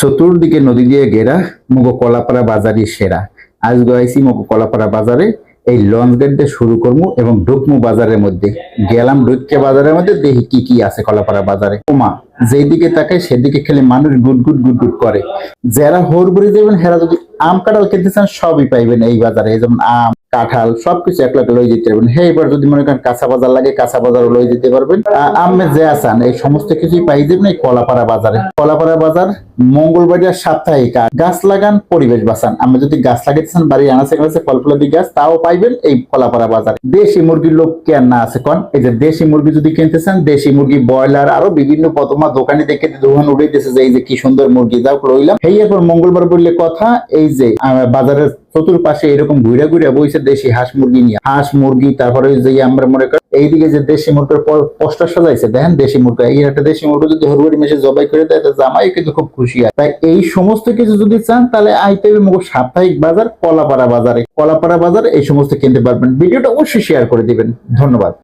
চতুর্দিকে নদী দিয়ে ঘেরা মুগো কলাপাড়া বাজারই সেরা। আজ গাইছি মুগো কলাপাড়া বাজারে। এই লঞ্চ গেট দিয়ে শুরু করব এবং ঢুকমু বাজারের মধ্যে। গেলাম ঢুকে বাজারের মধ্যে, দেখি কি কি আছে কলাপাড়া বাজারে। ওমা, যেদিকে তাকায় সেদিকে খেলে মানুষ গুট গুট করে। যারা হরবুরি দেবেন, হেরা যদি আম কাঁঠাল খেতে চান, সবই পাইবেন এই বাজারে। যেমন আম, কাঁঠাল, সবকিছু এক লাখ লই যেতে পারবেন। হ্যাঁ এবার যদি মনে করেন কাঁচা বাজার লাগে, কাঁচা বাজার লই যেতে পারবেন। আমে যে আসান এই সমস্ত কিছুই পাই যাবেন এই কলাপাড়া বাজারে। কলাপাড়া বাজার মঙ্গলবার সাপ্তাহিক গাছ লাগান, পরিবেশ বাঁচান। আমরা যদি গাছ লাগাইতে চান বাড়ি আনাচে কাছে ফল ফুলাদি গাছ, তাও পাইবেন এই কলাপাড়া বাজারে। দেশি মুরগির লোক কেন না আছে কন? এই যে দেশি মুরগি যদি কিনতে চান দেশি মুরগি ব্রয়লার আরও বিভিন্ন পতমা দোকানে দেখে দোকান উড়ে দিয়েছে যে এই যে কি সুন্দর মুরগি যাও রইলাম এই এরপর মঙ্গলবার বললে কথা, এই যে বাজারের চতুর্পাশে এরকম ঘুরে ঘুরে বইছে দেশি হাঁস মুরগি নিয়ে। হাঁস মুরগি, তারপরে যে আমরা মনে করি এইদিকে যে দেশি মুরগির পোস্টার সাজাইছে, দেখেন দেশি মুরগি। এই একটা দেশি মুরগি যদি হরুয়ারি মেশে জবাই করে দেয়, তাহলে জামাই কিন্তু খুব খুশি হয়। তাই এই সমস্ত কিছু যদি চান, তাহলে আইতে হবে মুখ সাপ্তাহিক বাজার, কলাপাড়া বাজারে। কলাপাড়া বাজার, এই সমস্ত কিনতে পারবেন। ভিডিওটা অবশ্যই শেয়ার করে দিবেন। ধন্যবাদ।